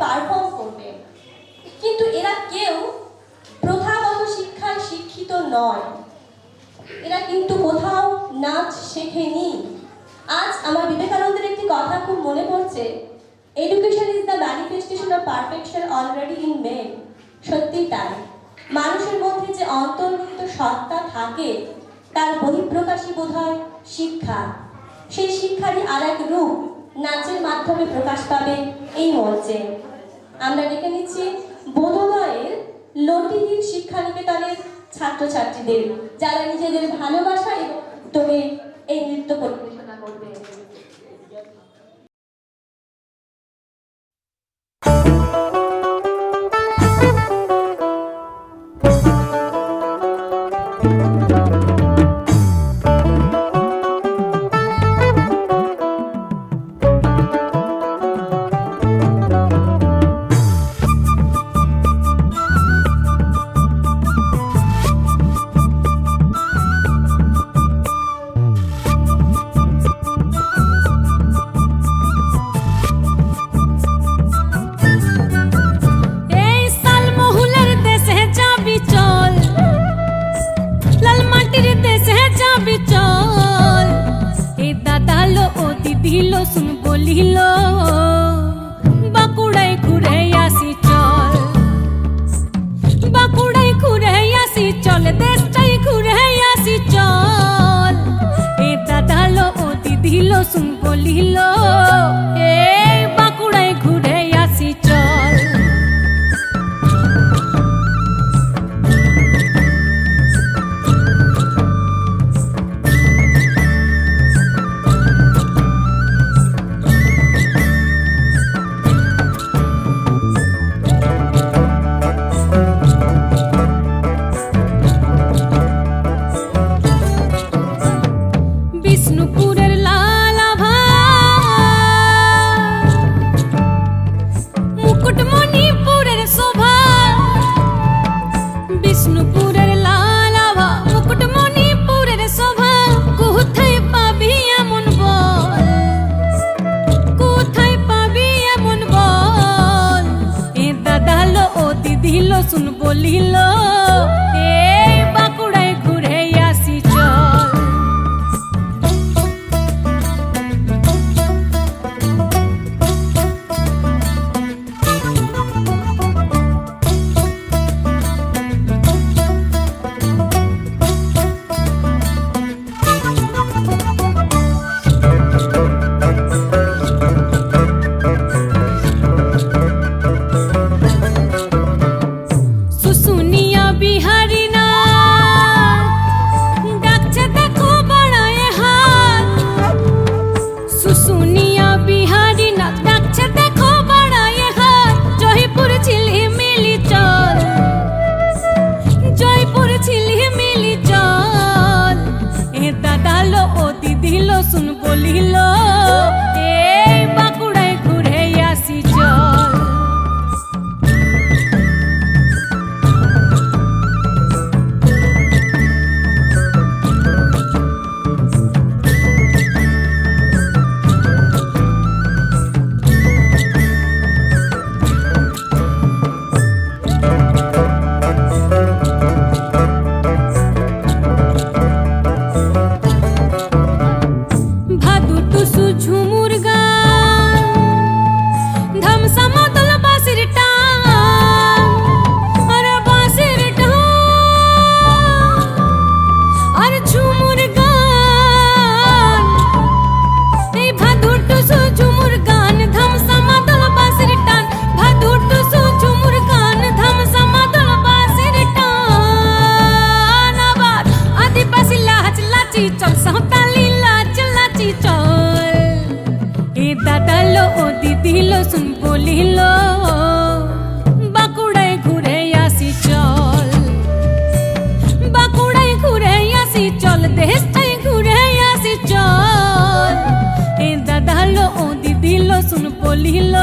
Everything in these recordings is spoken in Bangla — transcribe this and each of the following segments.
পারফর্ম করবে। কিন্তু এরা কেউ প্রথাগত শিক্ষায় শিক্ষিত নয়। এরা কিন্তু কোথাও নাচ শেখেনি। আজ আমার বিবেকানন্দের একটি কথা খুব মনে পড়ছে। Education is the manifestation of perfection already in man সত্যি তাই। মানুষের মধ্যে যে অন্তর্নিহিত সত্তা থাকে, তার বহিঃপ্রকাশই বোধ হয় শিক্ষা। সেই শিক্ষারই আর এক রূপ নাচের মাধ্যমে প্রকাশ পাবে এই মঞ্চে। আমরা ডেকে নিচ্ছি, বোধোদয়ের লটিগির শিক্ষানিকেতনের ছাত্রছাত্রীদের, যারা নিজেদের ভালোবাসা এবং উদ্যোগে এই নৃত্য পরিবেশন প্রেম বলিল, বাঁকুড়ায় ঘুরে আসি চল। বাঁকুড়ায় ঘুরে আসি চল দেশটাই ঘুরে আসি চল। এ দাদা লো, ও দিদি লো, শুন বলিল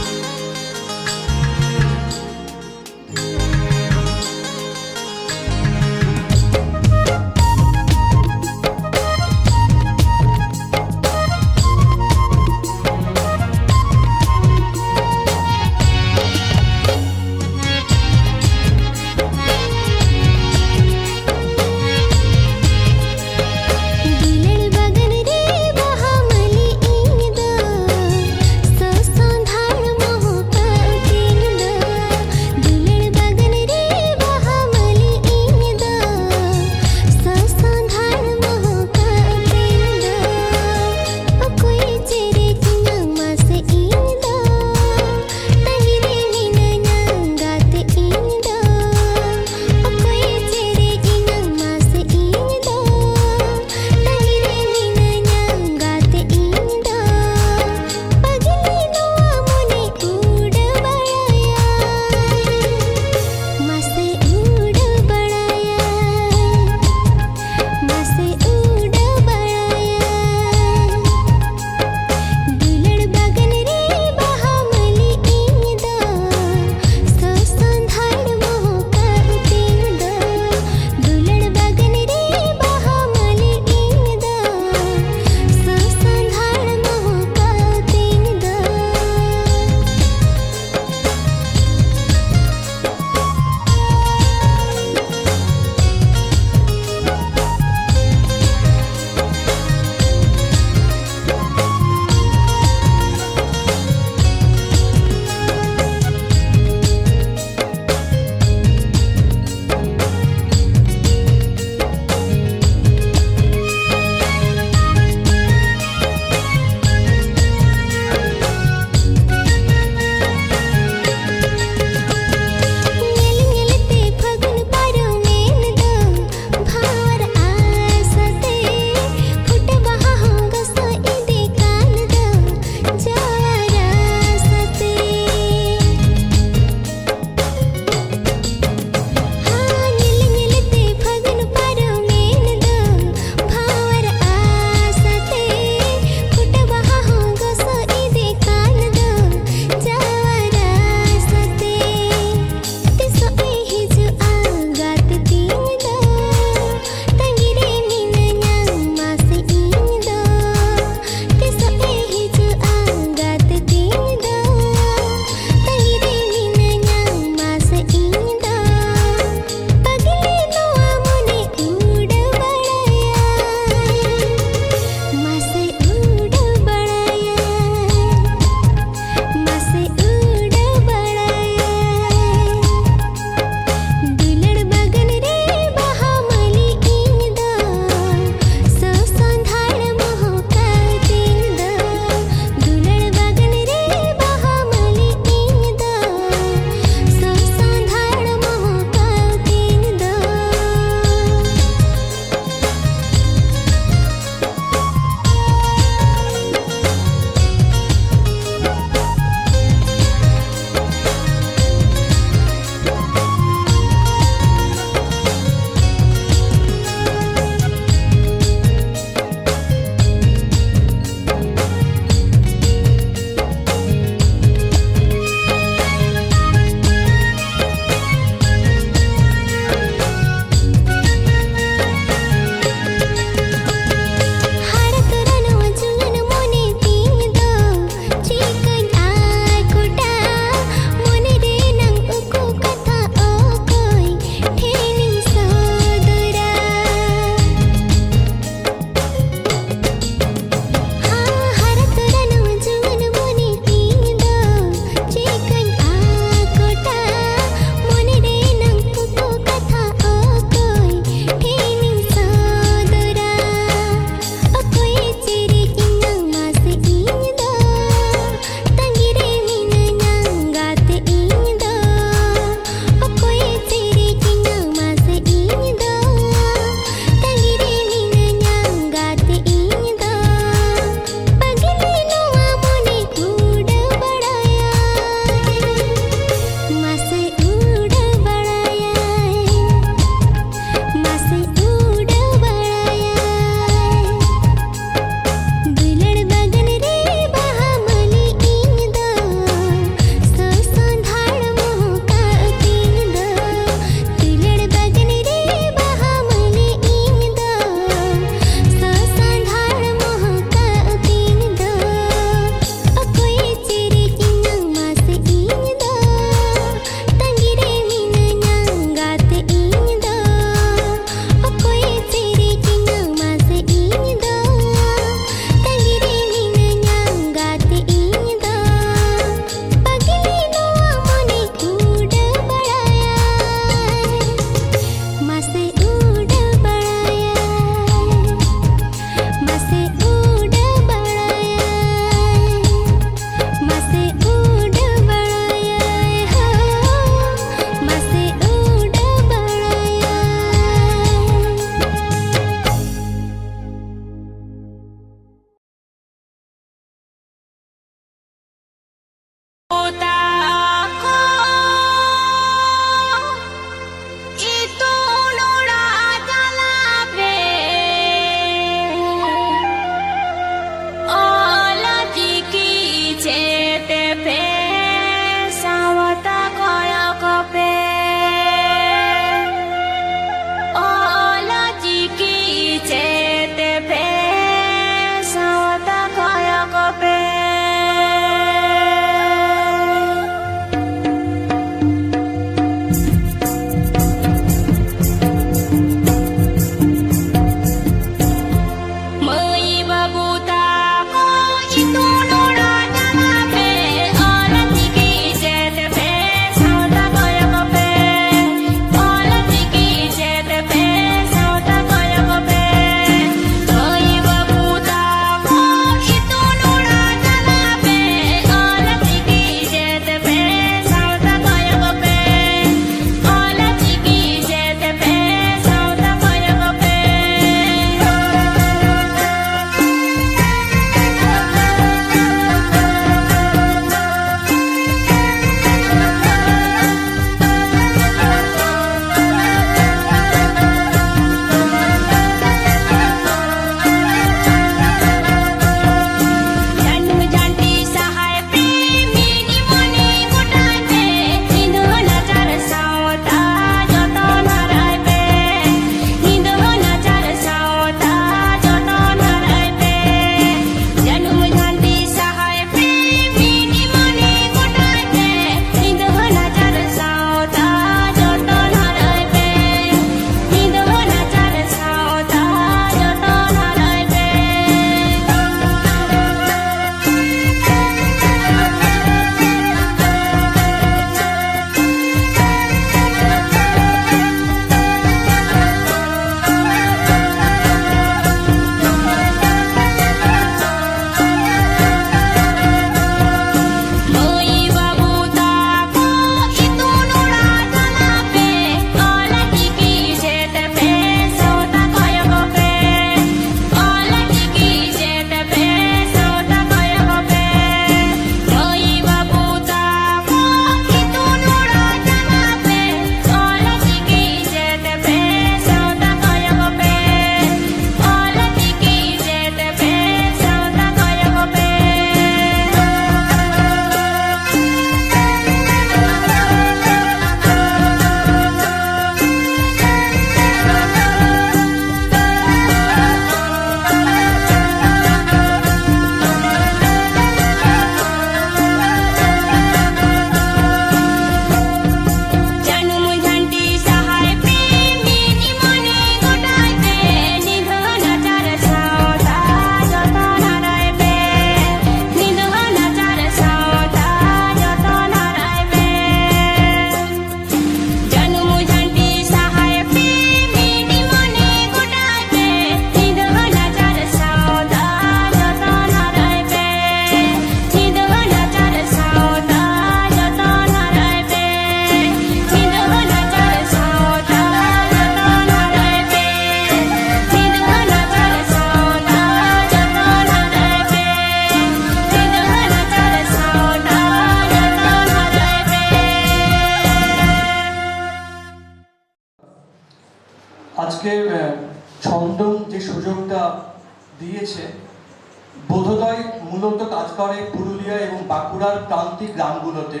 করে পুরুলিয়া এবং বাঁকুড়ার প্রান্তিক গ্রামগুলোতে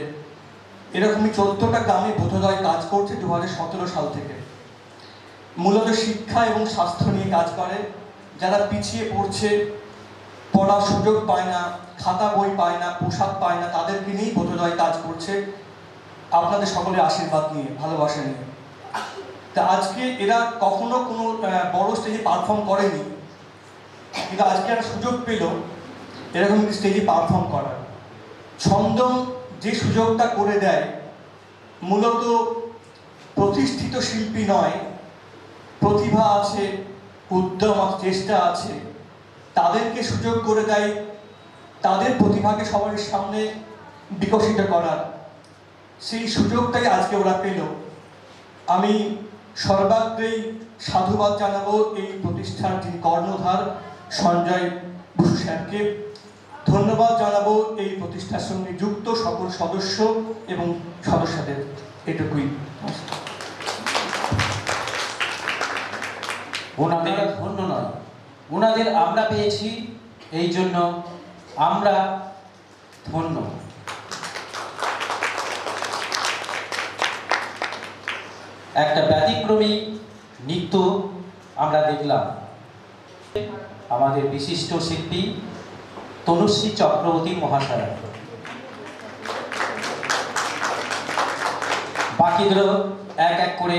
এরকমই চোদ্দটা গ্রামে বোধোদয় কাজ করছে দু সাল থেকে। মূলত শিক্ষা এবং স্বাস্থ্য নিয়ে কাজ করে, যারা পিছিয়ে পড়ছে, পড়ার সুযোগ পায় না, খাতা বই পায় না, পোশাক পায় না, তাদেরকে নিয়েই বোধোদয় কাজ করছে আপনাদের সকলের আশীর্বাদ নিয়ে, ভালোবাসা নিয়ে। তা আজকে এরা কখনো কোনো বড় স্টেজে পারফর্ম করেনি, কিন্তু আজকে একটা সুযোগ পেল। এরকম স্টেজে পারফর্ম করার। ছন্দ যে সুযোগটা করে দেয়, মূলত প্রতিষ্ঠিত শিল্পী নয়, প্রতিভা আছে, উদ্যম চেষ্টা আছে, তাদেরকে সুযোগ করে দেয়, তাদের প্রতিভাকে সবার সামনে বিকশিত করার। সেই সুযোগটাই আজকে ওরা পেল। আমি সর্বাগ্রেই সাধুবাদ জানাব এই প্রতিষ্ঠার যিনি কর্ণধার সঞ্জয় বসু স্যারকে। ধন্যবাদ জানাব এই প্রতিষ্ঠার সঙ্গে যুক্ত সকল সদস্য এবং সদস্যদের। এটুকুই। ওনাদের ধন্য নয়। ওনাদের আমরা পেয়েছি, এই জন্য আমরা ধন্য। একটা ব্যতিক্রমী নৃত্য আমরা দেখলাম। আমাদের বিশিষ্ট শিল্পী তনুশ্রী চক্রবর্তী মহাশয়া। বাকিদেরও এক এক করে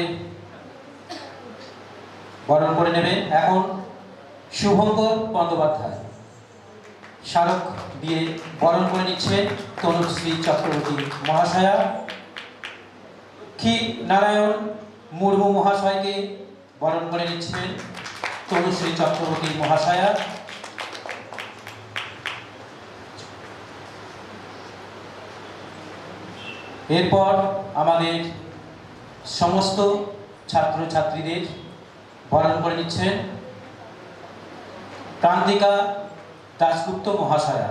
বরণ করে নেবেন। এখন শুভঙ্কর বন্দ্যোপাধ্যায়, স্মারক দিয়ে বরণ করে নিচ্ছে তনুশ্রী চক্রবর্তী মহাশয়া। কি নারায়ণ মুর্মু মহাশয়কে বরণ করে নিচ্ছেন তনুশ্রী চক্রবর্তী মহাশয়া। এরপর আমাদের সমস্ত ছাত্রছাত্রীদের বরণ করে নিচ্ছেন প্রান্তিকা দাসগুপ্ত মহাশয়া।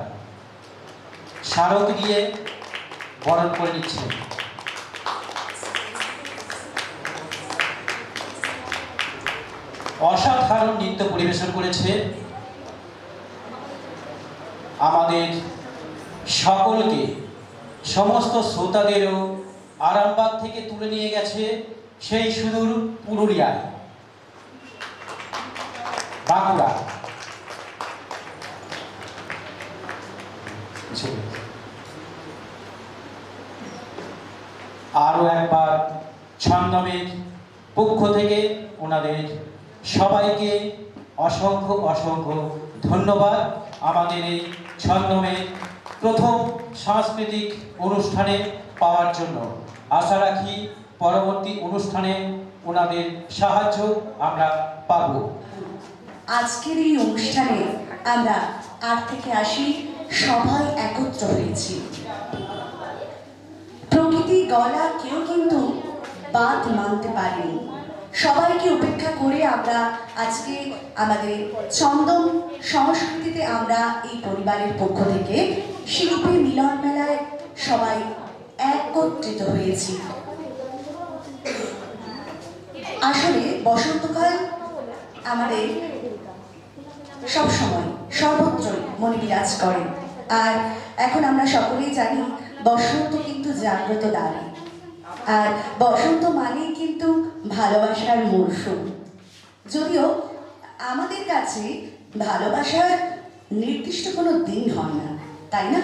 স্মারক দিয়ে বরণ করে নিচ্ছেন। অসাধারণ নৃত্য পরিবেশন করেছে আমাদের সকলকে। সমস্ত শ্রোতাদেরও আরামবাগ থেকে তুলে নিয়ে গেছে সেই সুদূর পুরুলিয়ায়। বাঁকুড়া। আরও একবার ছন্দমের পক্ষ থেকে ওনাদের সবাইকে অসংখ্য অসংখ্য ধন্যবাদ। আমাদের এই ছন্দমের প্রথম সাংস্কৃতিক অনুষ্ঠানে পাওয়ার জন্য আশা রাখি পরবর্তী অনুষ্ঠানে ওনাদের সাহায্য আমরা পাবো। আজকের এই অনুষ্ঠানে আমরা আট থেকে আসি সবাই একত্র হয়েছি। প্রকৃতি, গলা কেউ কিন্তু বাদ মানতে পারেনি। সবাইকে উপেক্ষা করে আমরা আজকে আমাদের চন্দন সংস্কৃতিতে আমরা এই পরিবারের পক্ষ থেকে শিল্পী মিলন মেলায় সবাই একত্রিত হয়েছি। আসলে বসন্তকাল আমাদের সব সময় সর্বত্রই মনে বিরাজ করে। আর এখন আমরা সকলেই জানি বসন্ত কিন্তু জাগ্রত দ্বারে আর বসন্ত মানেই কিন্তু ভালোবাসার মরশুম। যদিও আমাদের কাছে ভালোবাসার নির্দিষ্ট কোনো দিন হয় না। তাই না?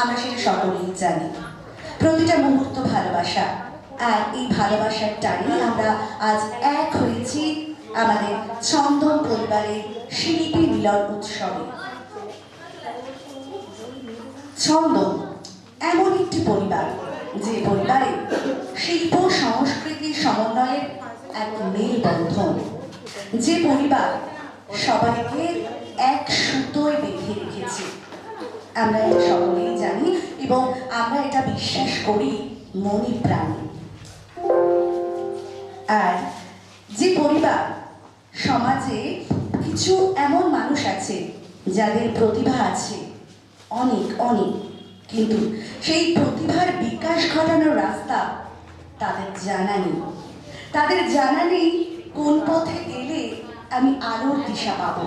আমরা সেটা সকলেই জানি। প্রতিটা মুহূর্ত ভালোবাসা। আর এই ভালোবাসার টানে আমরা আজ এক হয়েছি আমাদের চন্দন পরিবারের শিল্পী মিলন উৎসবে। ছন্দন এমন একটি পরিবার, যে পরিবারে শিল্প সংস্কৃতির সমন্বয়ের এক মেলবন্ধন। যে পরিবার সবাইকে এক সুতোয় বেঁধে রেখেছে। আমরা এটা সকলেই জানি এবং আমরা এটা বিশ্বাস করি, মনে প্রাণে। আর যে পরিবার, সমাজে কিছু এমন মানুষ আছে যাদের প্রতিভা আছে, অনেক অনেক। কিন্তু সেই প্রতিভার বিকাশ ঘটানোর রাস্তা তাদের জানা নেই। তাদের জানা নেই কোন পথে গেলে আমি আলোর দিশা পাবো।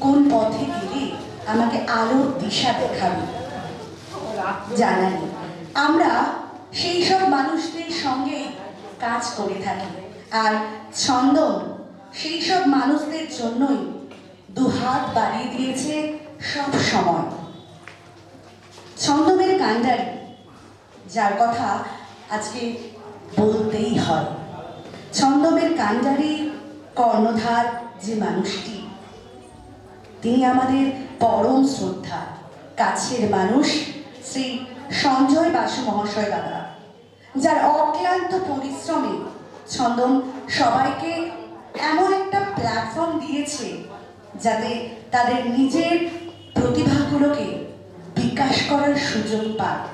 কোন পথে গেলে আমাকে আলোর দিশা দেখাবে জানা নেই আমরা সেই সব মানুষদের সঙ্গে কাজ করে থাকি, আর ছন্দন সেই সব মানুষদের জন্যই দুহাত বাড়িয়ে দিয়েছে সব সময়। ছন্দমের কাণ্ডারি, যার কথা আজকে বলতেই হয়। ছন্দমের কাণ্ডারি কর্ণধার যে মানুষটি, তিনি আমাদের পরম শ্রদ্ধা, কাছের মানুষ শ্রী সঞ্জয় বাসু মহাশয় দাদা যার অক্লান্ত পরিশ্রমে ছন্দন সবাইকে এমন একটা প্ল্যাটফর্ম দিয়েছে যাতে তাদের নিজের প্রতিভাগুলোকে বিকাশ করার সুযোগ পায়।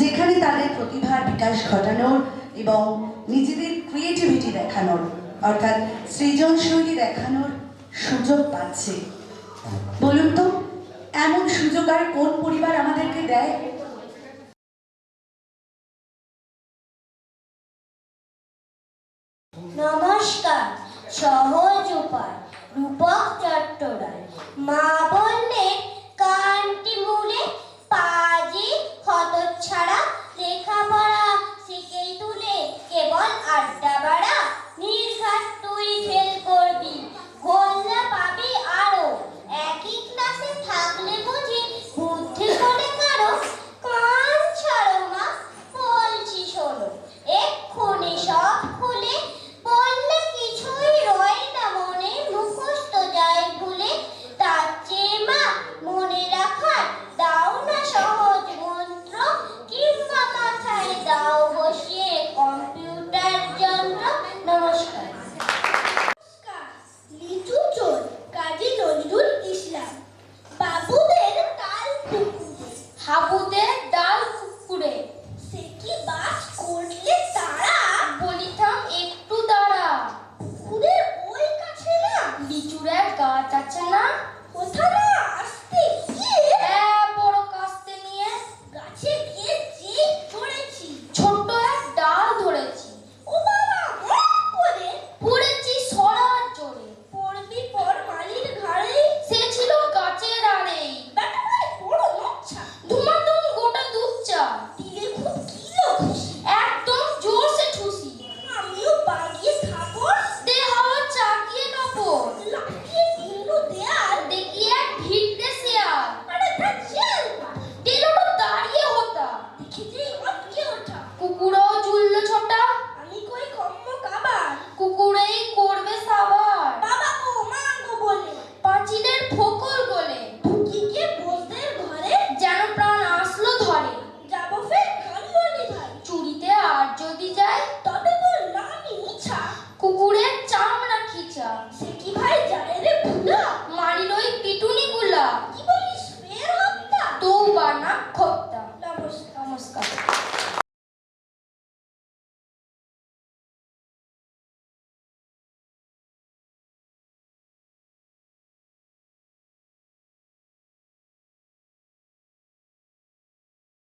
যেখানে তাদের প্রতিভার বিকাশ ঘটানোর এবং নিজেদের ক্রিয়েটিভিটি দেখানোর, অর্থাৎ সৃজনশৈলী দেখানোর সুযোগ পাচ্ছে। বলুন তো এমন সুযোগ আর কোন পরিবার আমাদেরকে দেয়?